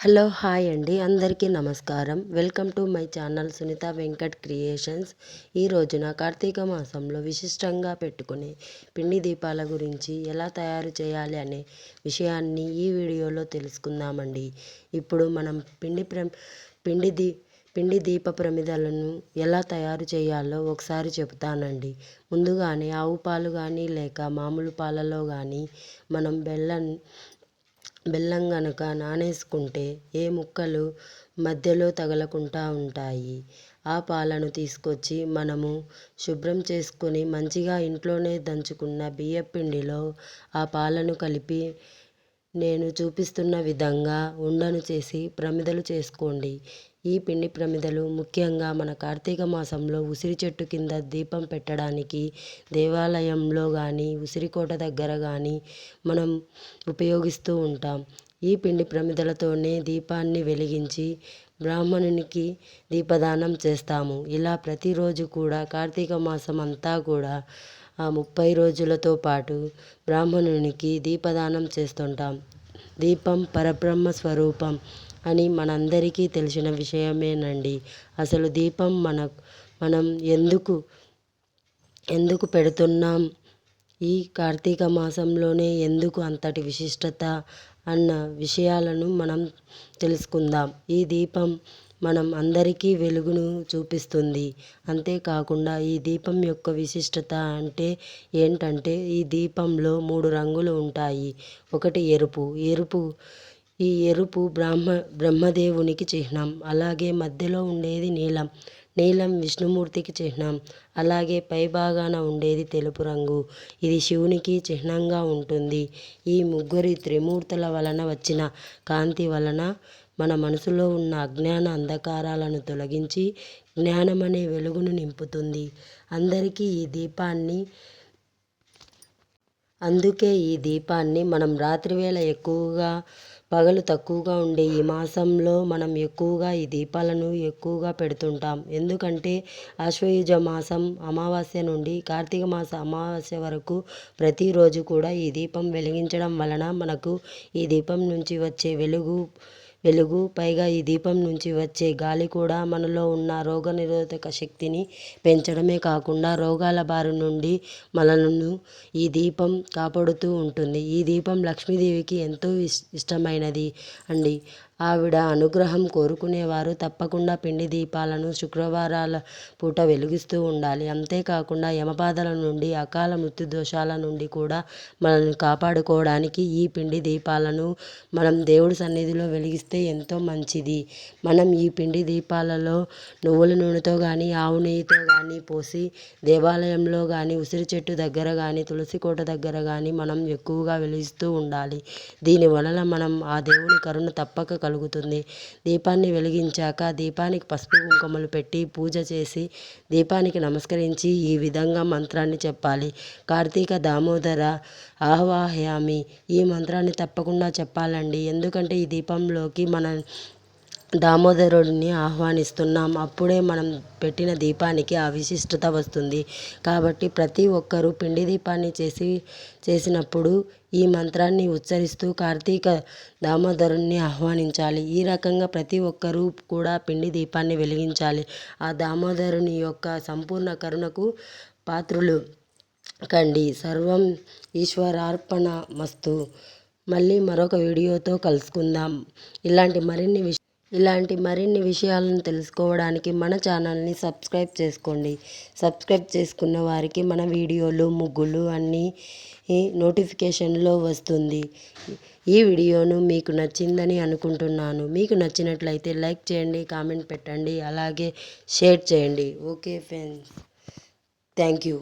Hello hi అండి. అందరికీ నమస్కారం. Welcome to my channel Sunitha Venkat creations. ఈ రోజున కార్తీక మాసంలో విశిష్టంగా పెట్టుకునే పిండి దీపాల గురించి ఎలా తయారు చేయాలి అనే విషయాన్ని ఈ వీడియోలో తెలుసుకుందామండి. ఇప్పుడు మనం పిండి ప్ర పిండి దీ పిండి దీప ప్రమిదలను ఎలా తయారు చేయాలో ఒకసారి చెబుతానండి. ముందుగానే ఆవు పాలు కానీ లేక మామూలు పాలలో కానీ మనం బెల్లం బెల్లం గనుక నానేసుకుంటే ఏ ముక్కలు మధ్యలో తగలకుండా ఉంటాయి. ఆ పాలను తీసుకొచ్చి మనము శుభ్రం చేసుకొని మంచిగా ఇంట్లోనే దంచుకున్న బియ్యపిండిలో ఆ పాలను కలిపి నేను చూపిస్తున్న విధంగా ఉండను చేసి ప్రమిదలు చేసుకోండి. ఈ పిండి ప్రమిదలు ముఖ్యంగా మన కార్తీక మాసంలో ఉసిరి చెట్టు కింద దీపం పెట్టడానికి దేవాలయంలో కానీ ఉసిరికోట దగ్గర కానీ మనం ఉపయోగిస్తూ ఉంటాం. ఈ పిండి ప్రమిదలతోనే దీపాన్ని వెలిగించి బ్రాహ్మణునికి దీపదానం చేస్తాము. ఇలా ప్రతిరోజు కూడా కార్తీక మాసం అంతా కూడా ఆ ముప్పై రోజులతో పాటు బ్రాహ్మణునికి దీపదానం చేస్తుంటాం. దీపం పరబ్రహ్మ స్వరూపం. అని మనందరికీ తెలిసిన విషయమేనండి. అసలు దీపం మన మనం ఎందుకు ఎందుకు పెడుతున్నాం? ఈ కార్తీక మాసంలోనే ఎందుకు అంతటి విశిష్టత అన్న విషయాలను మనం తెలుసుకుందాం. ఈ దీపం మనం అందరికీ వెలుగును చూపిస్తుంది. అంతేకాకుండా ఈ దీపం యొక్క విశిష్టత అంటే ఏంటంటే ఈ దీపంలో మూడు రంగులు ఉంటాయి. ఒకటి ఎరుపు. ఎరుపు ఈ ఎరుపు బ్రాహ్మ బ్రహ్మదేవునికి చిహ్నం. అలాగే మధ్యలో ఉండేది నీలం. నీలం విష్ణుమూర్తికి చిహ్నం. అలాగే పైభాగాన ఉండేది తెలుపు రంగు. ఇది శివునికి చిహ్నంగా ఉంటుంది. ఈ ముగ్గురి త్రిమూర్తుల వలన వచ్చిన కాంతి వలన మన మనసులో ఉన్న అజ్ఞాన అంధకారాలను తొలగించి జ్ఞానం అనే వెలుగును నింపుతుంది. అందరికీ ఈ దీపాన్ని అందుకే ఈ దీపాన్ని మనం రాత్రివేళ ఎక్కువగా పగలు తక్కువగా ఉండే ఈ మాసంలో మనం ఎక్కువగా ఈ దీపాలను ఎక్కువగా పెడుతుంటాం. ఎందుకంటే ఆశ్వయుజ మాసం అమావాస్య నుండి కార్తీక మాస అమావాస్య వరకు ప్రతిరోజు కూడా ఈ దీపం వెలిగించడం వలన మనకు ఈ దీపం నుంచి వచ్చే వెలుగు వెలుగు. పైగా ఈ దీపం నుంచి వచ్చే గాలి కూడా మనలో ఉన్న రోగనిరోధక శక్తిని పెంచడమే కాకుండా రోగాల బారి నుండి మనలను ఈ దీపం కాపాడుతూ ఉంటుంది. ఈ దీపం లక్ష్మీదేవికి ఎంతో ఇష్టమైనది అండి. ఆవిడ అనుగ్రహం కోరుకునేవారు. తప్పకుండా పిండి దీపాలను శుక్రవారాల పూట వెలిగిస్తూ ఉండాలి. అంతేకాకుండా యమబాధల నుండి అకాల మృత్యు దోషాల నుండి కూడా మనల్ని కాపాడుకోవడానికి ఈ పిండి దీపాలను మనం దేవుడి సన్నిధిలో వెలిగిస్తే ఎంతో మంచిది. మనం ఈ పిండి దీపాలలో నువ్వుల నూనెతో కానీ ఆవు నెయ్యితో కానీ పోసి దేవాలయంలో కానీ ఉసిరి చెట్టు దగ్గర కానీ తులసి కోట దగ్గర కానీ మనం ఎక్కువగా వెలిగిస్తూ ఉండాలి. దీని వలన మనం ఆ దేవుని కరుణ తప్పక కలుగుతుంది. దీపాన్ని వెలిగించాక దీపానికి పసుపు కుంకుమలు పెట్టి పూజ చేసి దీపానికి నమస్కరించి ఈ విధంగా మంత్రాన్ని చెప్పాలి. కార్తీక దామోదర ఆహ్వాహయామి. ఈ మంత్రాన్ని తప్పకుండా చెప్పాలండి. ఎందుకంటే ఈ దీపంలోకి మన దామోదరుడిని ఆహ్వానిస్తున్నాం. అప్పుడే మనం పెట్టిన దీపానికి ఆ విశిష్టత వస్తుంది. కాబట్టి ప్రతి ఒక్కరూ పిండి దీపాన్ని చేసి చేసినప్పుడు ఈ మంత్రాన్ని ఉచ్చరిస్తూ కార్తీక దామోదరుణ్ణి ఆహ్వానించాలి. ఈ రకంగా ప్రతి ఒక్కరూ కూడా పిండి దీపాన్ని వెలిగించాలి. ఆ దామోదరుని యొక్క సంపూర్ణ కరుణకు పాత్రులు కండి. సర్వం ఈశ్వరార్పణ మస్తు మళ్ళీ మరొక వీడియోతో కలుసుకుందాం. ఇలాంటి మరిన్ని విషయాలు ఇలాంటి మరిన్ని విషయాలను తెలుసుకోవడానికి మన ఛానల్ని సబ్స్క్రైబ్ చేసుకోండి. సబ్స్క్రైబ్ చేసుకున్న వారికి మన వీడియోలు ముగ్గులు అన్నీ నోటిఫికేషన్లో వస్తుంది. ఈ వీడియోను మీకు నచ్చిందని అనుకుంటున్నాను. మీకు నచ్చినట్లయితే లైక్ చేయండి కామెంట్ పెట్టండి అలాగే షేర్ చేయండి. Okay friends. Thank you.